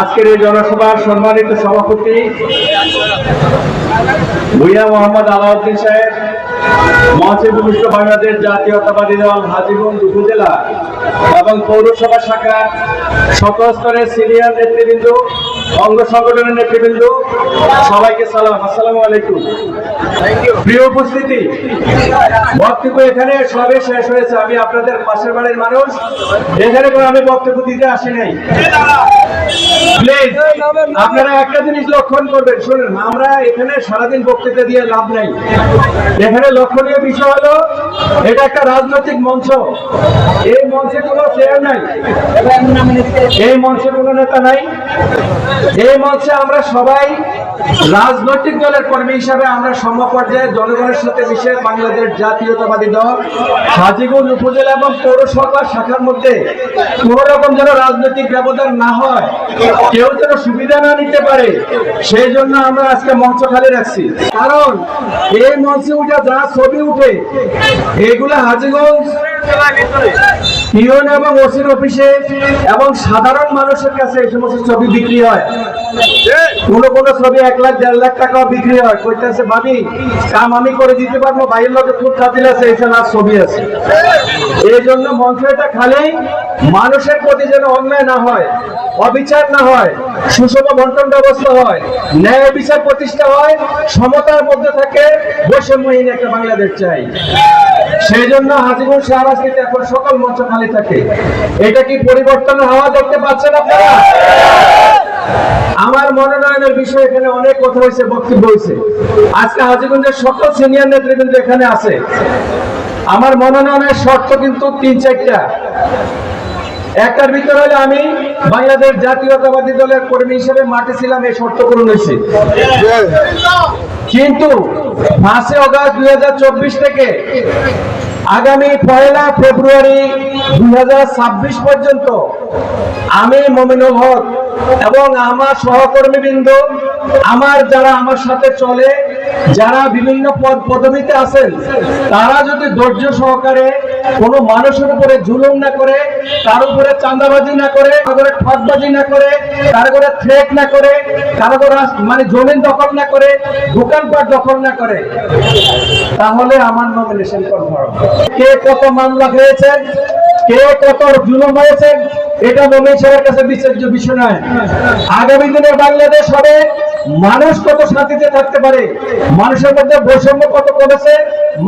আজকের এই জনসভার সম্মানিত সভাপতি ভুইয়া মোহাম্মদ আলাউদ্দিন সাহেব ভূমিষ্ঠ বাংলাদেশ জাতীয়তাবাদী দল হাজিগঞ্জ উপজেলা এবং পৌরসভা শাখা সকল স্তরের সিনিয়র নেতৃবৃন্দ অঙ্গ সংগঠনের নেতৃবৃন্দ, সবাইকে সালাম, আসসালামু আলাইকুম। প্রিয় উপস্থিতি, বক্তব্য এখানে সবে শেষ হয়েছে। আমি আপনাদের পাশের বাড়ির মানুষ। এখানে আমি বক্তব্য দিতে আসি নাই। প্লিজ আপনারা একটা জিনিস লক্ষণ করবেন, শুনুন, আমরা এখানে সারাদিন বক্তৃতা দিয়ে লাভ নাই। এখানে লক্ষণীয় বিষয় হলো, এটা একটা রাজনৈতিক মঞ্চ। এই মঞ্চে কোনো চেয়ার নাই। এই মঞ্চে কোনো নেতা নাই। এই মঞ্চে আমরা সবাই রাজনৈতিক দলের কর্মী হিসাবে আমরা সমপর্যায়ে জনগণের সাথে মিশে বাংলাদেশ জাতীয়তাবাদী দল, হাজিগঞ্জ উপজেলা এবং পৌরসভা শাখার মধ্যে কোন রকম যেন রাজনৈতিক ব্যবধান না হয়, কেউ যেন সুবিধা না নিতে পারে, সেই জন্য আমরা আজকে মঞ্চ খালি রাখছি। কারণ এই মঞ্চে উঠে যা ছবি উঠে, এগুলো হাজিগঞ্জ ইউন এবং ওসির অফিসে এবং সাধারণ মানুষের কাছে এই সমস্ত ছবি বিক্রি হয়। কোন কোন ছবি এক লাখ, দেড় লাখ টাকাও বিক্রি হয়। কইতেছে ভাবি কাম আমি করে দিতে পারব বাইরের লোকে খুব খাতিল আছে আর ছবি আছে। এই জন্য মঞ্চ এটা খালি মানুষের প্রতি যেন অন্যায় না হয়, অবিচার না হয়, সুষম বন্টন ব্যবস্থা হয়, ন্যায় বিচার প্রতিষ্ঠা হয়, সমতার মধ্যে থাকে বৈষম্যহীন একটা বাংলাদেশ চাই। সেই জন্য হাজিগঞ্জ শাহবাজকে এখন সকল মঞ্চ খালি থাকে। এটা কি পরিবর্তন হওয়া দেখতে পাচ্ছেন আপনারা? আমার মনোনয়নের বিষয়ে এখানে অনেক কথা হয়েছে, বক্তব্য হয়েছে। আজকে হাজিগঞ্জের সকল সিনিয়র নেতৃবৃন্দ এখানে আছে। আমার মনোনয়নের শর্ত কিন্তু তিন চারটা। একটার ভিতরে হলে আমি বাংলাদেশ জাতীয়তাবাদী দলের কর্মী হিসেবে মাঠে ছিলাম, এই শর্ত পূরণ হয়েছে। কিন্তু পাঁচই অগাস্ট দুই চব্বিশ থেকে আগামী পয়লা ফেব্রুয়ারি দু হাজার ছাব্বিশ পর্যন্ত আমি মমিনুল হক এবং আমার সহকর্মীবৃন্দ, আমার যারা আমার সাথে চলে যারা বিভিন্ন পদ পদবিতে আছেন, তারা যদি ধৈর্য সহকারে কোনো মানুষের উপরে জুলুম না করে, তার উপরে চাঁদাবাজি না করে, কারও ঠকবাজি না করে, কারও করে থ্রেট না করে, কারও মানে জমিন দখল না করে, দোকানপাট দখল না করে, তাহলে আমার নমিনেশন কে কত মামলা খেয়েছেন কে কত জুলুম হয়েছে, এটা মমিন সাহেবের কাছে বিচার্য বিষয় নয়। আগামী দিনে বাংলাদেশ হবে মানুষ কত শান্তিতে থাকতে পারে? মানুষের মধ্যে বৈষম্য কত করেছে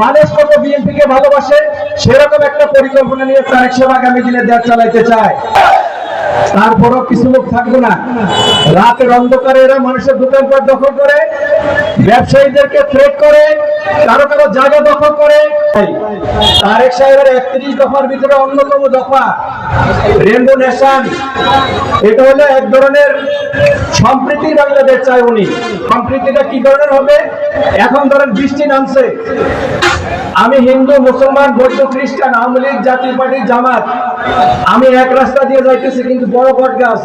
মানুষ কত বিএনপি কে ভালোবাসে? সেরকম একটা পরিকল্পনা নিয়ে তারেক সাহেব আগামী দিনে দেশ চালাইতে চায়। তারপরও কিছু লোক থাকবে না। রাতের অন্ধকারে এরা মানুষের দোকানপাট দখল করে, ব্যবসায়ীদেরকে থ্রেট করে, কারও কারও জায়গা দখল করে। তারেক সাহেবের একত্রিশ দফার ভিতরে অন্যতম দফা রেনবো নেশন এটা হলো এক ধরনের সম্প্রীতি বাংলাদেশ চায় উনি। সম্প্রীতিটা কি ধরনের হবে? এখন ধরেন বৃষ্টি নামছে। আমি হিন্দু, মুসলমান, বৌদ্ধ, খ্রিস্টান, আওয়ামী লীগ, জাতীয় পার্টি, জামাত। আমি এক রাস্তা দিয়ে যাইতেছি, কিন্তু বড় বট গাছ।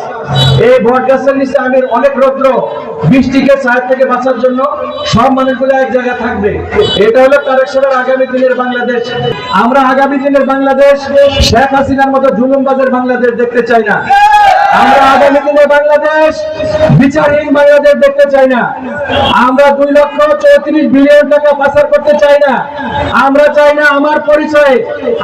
এই বট গাছের নিচে আমি অনেক রৌদ্র। বৃষ্টিকে ছায়া থেকে বাঁচার জন্য সব মানুষগুলো এক জায়গায় থাকবে। এটা হলো তারেক আগামী দিনের বাংলাদেশ। আমরা আগামী দিনের বাংলাদেশ, শেখ হাসিনার মতো জুলুমবাজের বাংলাদেশ দেখতে চাই না। আমরা আগামী দিনে বাংলাদেশ, বিচারহীন বাংলাদেশ দেখতে চাই না। আমরা দুই লক্ষ চৌত্রিশ বিলিয়ন টাকা পাচার করতে চাই না। আমরা চাই না আমার পরিচয়ে।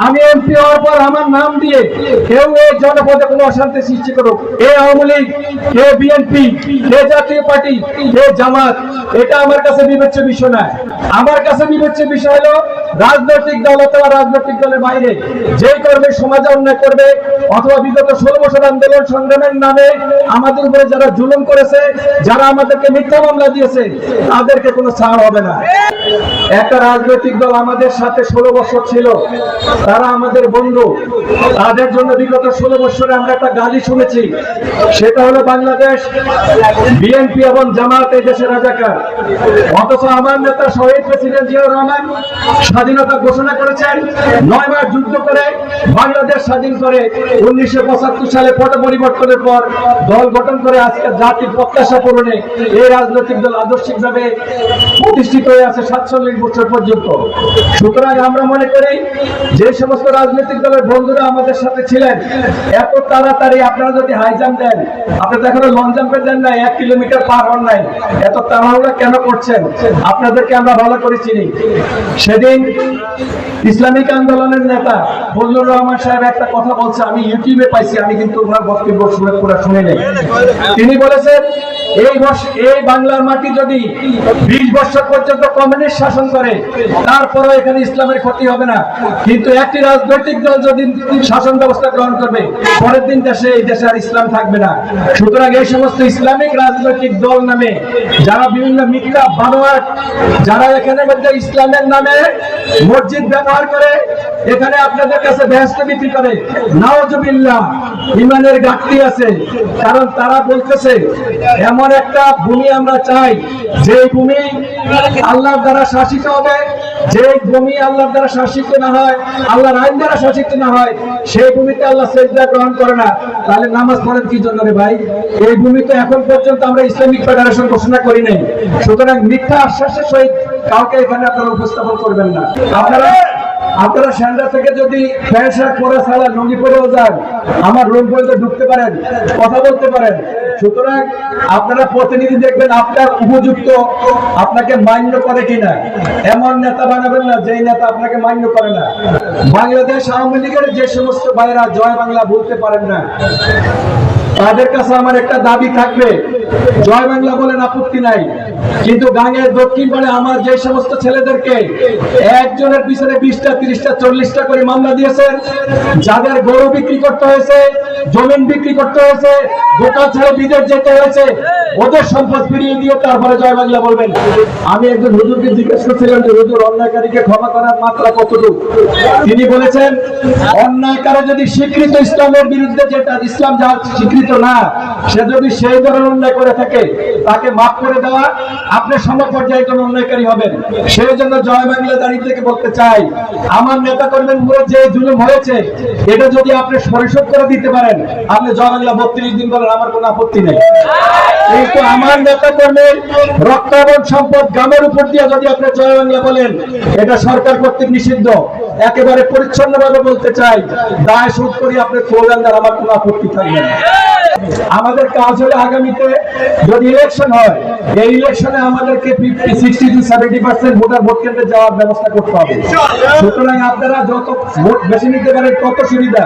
আমি এমপি হওয়ার পর আমার নাম দিয়ে কেউ এই জনপদে কোনো অশান্তি সৃষ্টি করুক। এ আওয়ামী লীগ কে বিএনপি কে জাতীয় পার্টি কে জামাত, এটা আমার কাছে বিবেচ্য বিষয় নয়। আমার কাছে বিবেচ্য বিষয় হলো রাজনৈতিক দল অথবা রাজনৈতিক দলের বাইরে যে কর্মী সমাজে অন্যায় করবে অথবা বিগত ষোলো বছর আন্দোলন সংগ্রামের নামে আমাদের উপরে যারা জুলুম করেছে, যারা আমাদেরকে মিথ্যা মামলা দিয়েছে, তাদেরকে কোনো ছাড় হবে না। একটা রাজনৈতিক দল আমাদের সাথে ষোলো বছর ছিল, তারা আমাদের বন্ধু। তাদের জন্য বিগত ষোলো বছরে আমরা একটা গালি শুনেছি। সেটা হলো বাংলাদেশ, বিএনপি এবং জামাত এই দেশের রাজাকার। অথচ আমার নেতা শহীদ প্রেসিডেন্ট জিয়াউর রহমান স্বাধীনতা ঘোষণা করেছেন। নয় মাস যুদ্ধ করে বাংলাদেশ স্বাধীন করে উনিশশো পঁচাত্তর সালে পট পরিবর্তনের পর দল গঠন করে আজকে জাতির প্রত্যাশা পূরণে এই রাজনৈতিক দল আদর্শিকভাবে প্রতিষ্ঠিত হয়ে আছে সাতচল্লিশ বছর পর্যন্ত। সুতরাং আমরা মনে করি, যে সমস্ত রাজনৈতিক দলের বন্ধুরা আমাদের সাথে ছিলেন, এত তাড়াতাড়ি আপনারা যদি হাই জাম্প দেন আপনারা তো এখনও লং জাম্পে দেন নাই, এক কিলোমিটার পার হন নাই, এত তাড়াহুড়া কেন করছেন? আপনাদেরকে আমরা ভালো করে চিনি। সেদিন ইসলামিক আন্দোলনের নেতা ফজলুর রহমান সাহেব একটা কথা বলছে, আমি ইউটিউবে পাইছি, আমি কিন্তু ওনার বক্তব্য শুনে পুরা শুনে নেই। তিনি বলেছেন এই এই বাংলার মাটি যদি বিশ বছর পর্যন্ত কমিউনিস্ট শাসন করে তারপরে এখানে ইসলামের ক্ষতি হবে না। কিন্তু একটি রাজনৈতিক দল যদি শাসন ব্যবস্থা গ্রহণ করবে, পরের দিন দেশে, এই দেশে আর ইসলাম থাকবে না। সুতরাং এই সমস্ত ইসলামিক রাজনৈতিক দল নামে যারা বিভিন্ন মিথ্যা বানোয়াট যারা এখানে মধ্যে ইসলামের নামে মসজিদ ব্যবহার করে, এখানে আপনাদের কাছে ব্যস্ত বিক্রি করে? নাওজবিল্লাহ। ইমানের ঘাটতি আছে। কারণ তারা বলতেছে, এমন একটা ভূমি আমরা চাই, যে ভূমি আল্লাহর দ্বারা শাসিত হবে, যে ভূমি আল্লাহর দ্বারা শাসিত না হয়, আল্লাহর আইন দ্বারা শাসিত না হয়, সেই ভূমিতে আল্লাহ সেজদা গ্রহণ করে না। তাহলে নামাজ পড়েন কি জন্য রে ভাই? এই ভূমি তো এখন পর্যন্ত আমরা ইসলামিক ফেডারেশন ঘোষণা করি নাই। সুতরাং মিথ্যা আশ্বাসের সহিত কাউকে এখানে আপনারা উপস্থাপন করবেন না। আপনারা আপনারা স্যান্ডা থেকে যদি প্যান্ট শার্ট পরে ছাড়া লুঙ্গি পরেও যান, আমার রুম পর্যন্ত ঢুকতে পারেন, কথা বলতে পারেন। সুতরাং আপনারা প্রতিনিধি দেখবেন আপনার উপযুক্ত আপনাকে মান্য করে কিনা। এমন নেতা বানাবেন না, যেই নেতা আপনাকে মান্য করে না। বাংলাদেশ আওয়ামী লীগের যে সমস্ত ভাইরা জয় বাংলা বলতে পারেন না, তাদের কাছে আমার একটা দাবি থাকবে। জয় বাংলা বলেন আপত্তি নাই। কিন্তু গাঙের দক্ষিণ পাড়ে আমার যে সমস্ত ছেলেদেরকে একজনের পিছনে বিশটা, তিরিশটা, চল্লিশটা করে মামলা দিয়েছেন যাদের গরু বিক্রি করতে হয়েছে, জমিন বিক্রি করতে হয়েছে দোকান ছেড়ে বিদেশ যেতে হয়েছে, ওদের সম্পদ ফিরিয়ে দিয়ে তারপরে জয় বাংলা বলবেন। আমি একজন হুজুরকে জিজ্ঞেস করছিলাম যে, হুজুর, অন্যায়কারীকে ক্ষমা করার মাত্রা কতটুকু? তিনি বলেছেন, অন্যায়কারী যদি স্বীকৃত ইসলামের বিরুদ্ধে যেটা ইসলাম যা স্বীকৃত না, সে যদি সেই ধরনের অন্যায় করে থাকে, তাকে মাফ করে দেওয়া আপনি সমপর্যায়ে কোন অন্যায়কারী হবেন। সেই জন্য জয় বাংলা দাঁড়িয়ে থেকে বলতে চাই, আমার নেতা কর্মীর উপরে যে জুলুম হয়েছে, এটা যদি আপনি পরিশোধ করে দিতে পারেন, আপনি জয় বাংলা বত্রিশ দিন বলেন, আমার কোনো আপত্তি নেই। কিন্তু আমার নেতা কর্মীর রক্ত এবং সম্পদ গ্রামের উপর দিয়ে যদি আপনি জয় বাংলা বলেন, এটা সরকার কর্তৃক নিষিদ্ধ। একেবারে পরিচ্ছন্ন ভাবে বলতে চাই, দায় শোধ করি আপনি স্লোগান আমার কোনো আপত্তি থাকবে না। আমাদের কাজ হলে আগামীতে যদি ইলেকশন হয়, এই ইলেকশনে আমাদেরকে sixty two seventy percent voter vote কেন্দ্রে যাওয়ার ব্যবস্থা করতে হবে। সুতরাং আপনারা যত ভোট বেশি নিতে পারেন, তত সুবিধা।